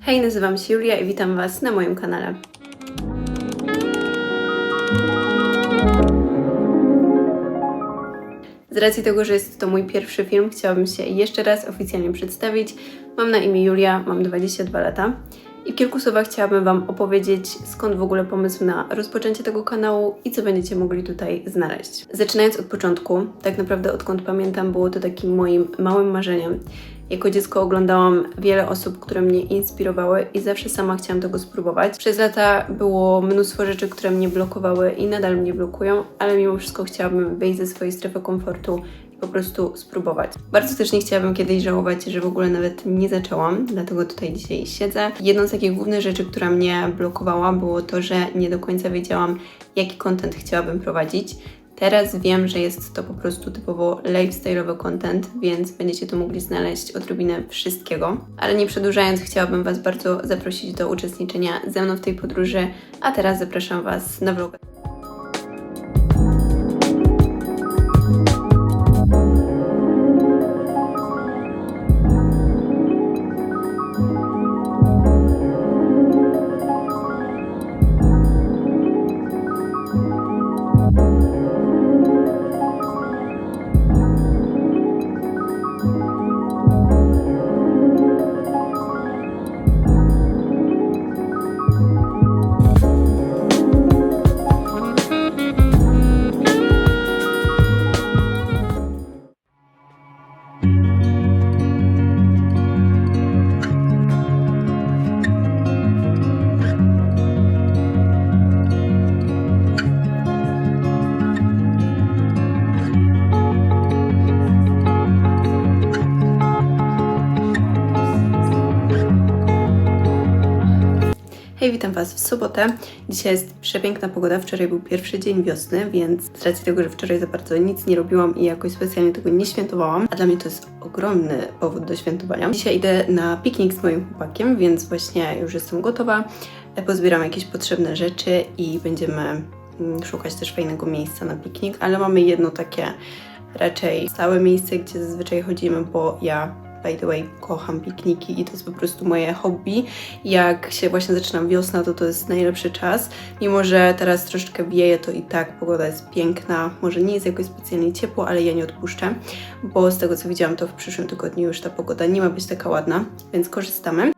Hej, nazywam się Julia i witam Was na moim kanale. Z racji tego, że jest to mój pierwszy film, chciałabym się jeszcze raz oficjalnie przedstawić. Mam na imię Julia, mam 22 lata i w kilku słowach chciałabym Wam opowiedzieć, skąd w ogóle pomysł na rozpoczęcie tego kanału i co będziecie mogli tutaj znaleźć. Zaczynając od początku, tak naprawdę odkąd pamiętam, było to takim moim małym marzeniem. Jako dziecko oglądałam wiele osób, które mnie inspirowały i zawsze sama chciałam tego spróbować. Przez lata było mnóstwo rzeczy, które mnie blokowały i nadal mnie blokują, ale mimo wszystko chciałabym wyjść ze swojej strefy komfortu i po prostu spróbować. Bardzo też nie chciałabym kiedyś żałować, że w ogóle nawet nie zaczęłam, dlatego tutaj dzisiaj siedzę. Jedną z takich głównych rzeczy, która mnie blokowała, było to, że nie do końca wiedziałam, jaki content chciałabym prowadzić. Teraz wiem, że jest to po prostu typowo lifestyle'owy content, więc będziecie tu mogli znaleźć odrobinę wszystkiego. Ale nie przedłużając, chciałabym Was bardzo zaprosić do uczestniczenia ze mną w tej podróży, a teraz zapraszam Was na vloga. Hej, witam Was w sobotę. Dzisiaj jest przepiękna pogoda. Wczoraj był pierwszy dzień wiosny, więc z racji tego, że wczoraj za bardzo nic nie robiłam i jakoś specjalnie tego nie świętowałam, a dla mnie to jest ogromny powód do świętowania. Dzisiaj idę na piknik z moim chłopakiem, więc właśnie już jestem gotowa. Pozbieram jakieś potrzebne rzeczy i będziemy mm, szukać też fajnego miejsca na piknik, ale mamy jedno takie raczej stałe miejsce, gdzie zazwyczaj chodzimy, bo ja by the way, kocham pikniki i to jest po prostu moje hobby. Jak się właśnie zaczynam wiosna, to to jest najlepszy czas. Mimo, że teraz troszeczkę wieje, to i tak pogoda jest piękna. Może nie jest jakoś specjalnie ciepło, ale ja nie odpuszczę, bo z tego co widziałam, to w przyszłym tygodniu już ta pogoda nie ma być taka ładna, więc korzystamy.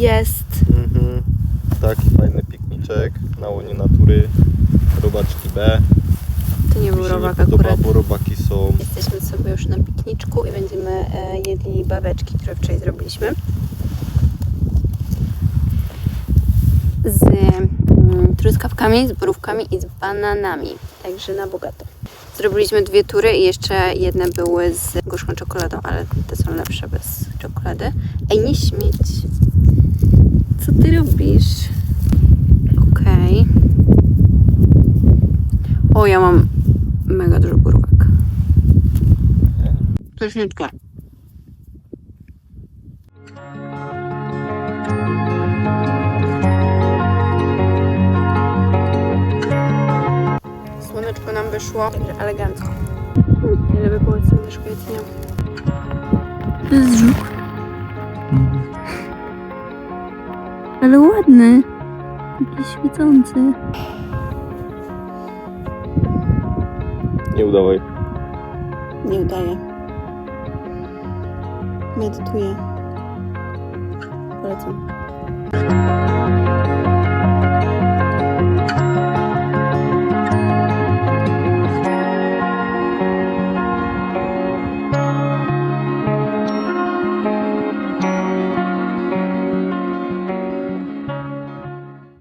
Jest? Mhm. Taki fajny pikniczek na łonie natury. Robaczki B. To nie był robak nie podoba, akurat. bo robaki są. Jesteśmy sobie już na pikniczku i będziemy e, jedli babeczki, które wczoraj zrobiliśmy. Z mm, truskawkami, z borówkami i z bananami. Także na bogato. Zrobiliśmy dwie tury i jeszcze jedne były z gorzką czekoladą, ale te są lepsze bez czekolady. Ej, nie śmieć. Co ty robisz? Okej. O, ja mam mega dużo borówek. Pyszniutkie. Słoneczko nam wyszło, także elegancko. Ile by było? To jest. Ale ładny. Taki świecący. Nie udawaj. Nie udaje. Medytuję. Polecam.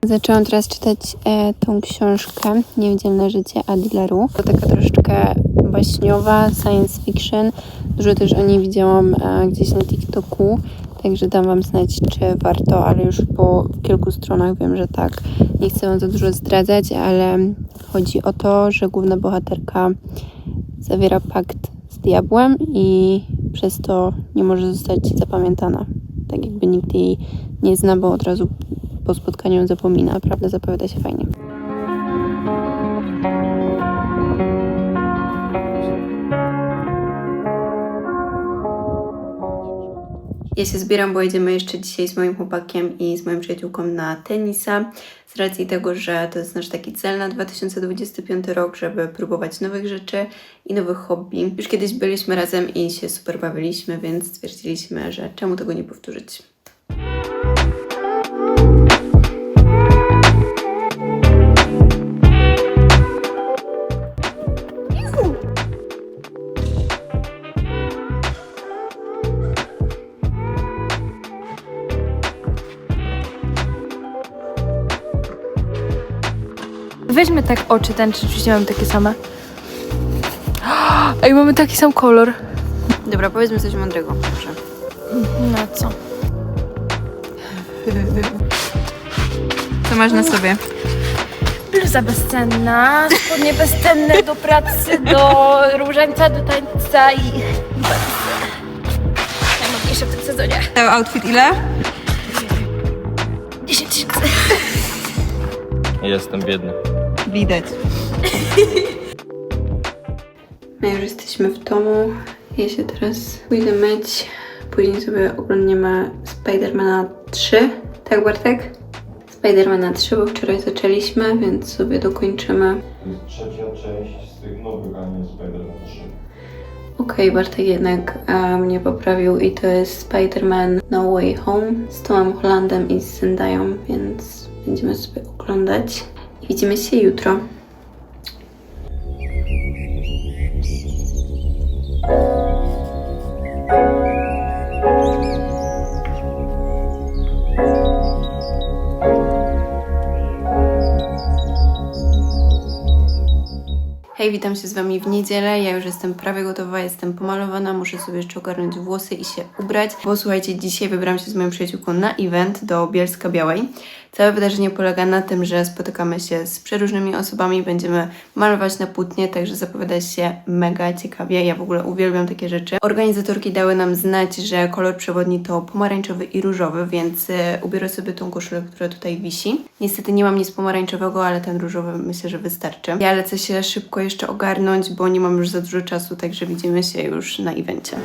Zaczęłam teraz czytać e, tą książkę Niewidzialne życie Adleru. To taka troszeczkę baśniowa, science fiction. Dużo też o niej widziałam e, gdzieś na TikToku, także dam Wam znać, czy warto, ale już po kilku stronach wiem, że tak. Nie chcę Wam za dużo zdradzać, ale chodzi o to, że główna bohaterka zawiera pakt z diabłem i przez to nie może zostać zapamiętana. Tak jakby nikt jej nie zna, bo od razu po spotkaniu zapomina. Prawda zapowiada się fajnie. Ja się zbieram, bo jedziemy jeszcze dzisiaj z moim chłopakiem i z moją przyjaciółką na tenisa. Z racji tego, że to jest nasz taki cel na 2025 rok, żeby próbować nowych rzeczy i nowych hobby. Już kiedyś byliśmy razem i się super bawiliśmy, więc stwierdziliśmy, że czemu tego nie powtórzyć. Weźmy tak oczy, ten czy oczywiście mamy takie same. Ej, mamy taki sam kolor. Dobra, powiedzmy coś mądrego. Proszę. Na co? Co masz na sobie? Bluza bezcenna, spodnie bezcenne do pracy, do różańca, do tańca i... Najmodniejsze w tym sezonie. Cały outfit ile? 10 tysięcy. Jestem biedny. Widać. My już jesteśmy w domu. Ja się teraz pójdę myć. Później sobie oglądniemy Spidermana 3. Tak, Bartek? Spidermana 3, bo wczoraj zaczęliśmy, więc sobie dokończymy. To jest trzecia część z tych nowych, a nie Spider-Man 3. Okej, Bartek jednak e, mnie poprawił i to jest Spider-Man No Way Home z Tomem Hollandem i z Zendają, więc będziemy sobie oglądać. Widzimy się jutro. Hej, witam się z Wami w niedzielę. Ja już jestem prawie gotowa, jestem pomalowana. Muszę sobie jeszcze ogarnąć włosy i się ubrać. Bo słuchajcie, dzisiaj wybrałam się z moją przyjaciółką na event do Bielska Białej. Całe wydarzenie polega na tym, że spotykamy się z przeróżnymi osobami, będziemy malować na płótnie, także zapowiada się mega ciekawie. Ja w ogóle uwielbiam takie rzeczy. Organizatorki dały nam znać, że kolor przewodni to pomarańczowy i różowy, więc e, ubiorę sobie tą koszulę, która tutaj wisi. Niestety nie mam nic pomarańczowego, ale ten różowy myślę, że wystarczy. Ja lecę się szybko jeszcze ogarnąć, bo nie mam już za dużo czasu, także widzimy się już na evencie.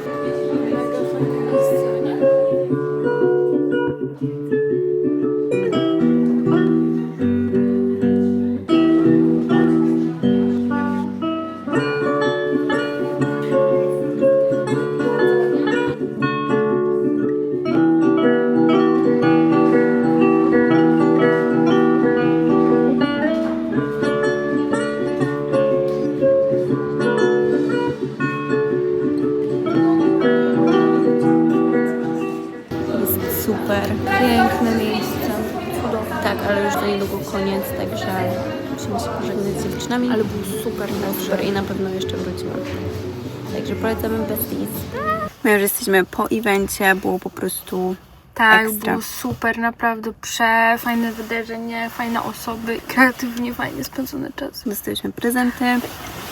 Super. Piękne miejsce. Cudowne. Tak, ale już to niedługo koniec, także musimy się pożegnać z dziewczynami. Ale był super, super i na pewno jeszcze wrócimy. Także polecamy Besties. My już jesteśmy po evencie, było po prostu Tak, Ekstra. było super, naprawdę przefajne wydarzenie, fajne osoby, kreatywnie, fajnie spędzony czas. Dostaliśmy prezenty.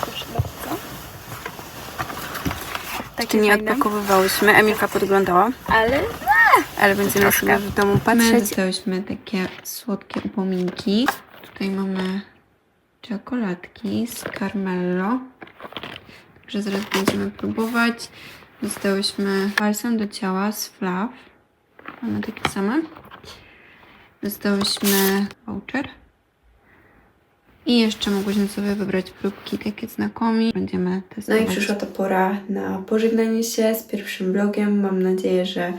Proszę bardzo. Takie Takie nie fajne, odpakowywałyśmy. Emilka podglądała, ale ale będziemy Troszkę. sobie w domu patrzeć. My dostałyśmy takie słodkie upominki. Tutaj mamy czekoladki z Carmello. Także zaraz będziemy próbować. Dostałyśmy balsam do ciała z Flav. Mamy takie same. Dostałyśmy voucher. I jeszcze mogłyśmy sobie wybrać próbki takie z Nakomi. Będziemy testować. No i przyszła ta pora na pożegnanie się z pierwszym vlogiem. Mam nadzieję, że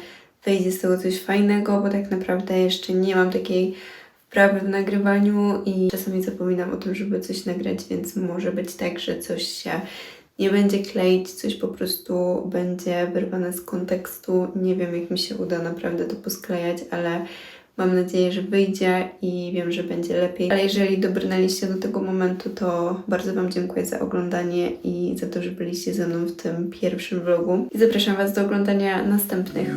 wyjdzie z tego coś fajnego, bo tak naprawdę jeszcze nie mam takiej wprawy w nagrywaniu i czasami zapominam o tym, żeby coś nagrać, więc może być tak, że coś się nie będzie kleić, coś po prostu będzie wyrwane z kontekstu. Nie wiem, jak mi się uda naprawdę to posklejać, ale Mam nadzieję, że wyjdzie i wiem, że będzie lepiej. Ale jeżeli dobrnęliście do tego momentu, to bardzo Wam dziękuję za oglądanie i za to, że byliście ze mną w tym pierwszym vlogu. I zapraszam Was do oglądania następnych.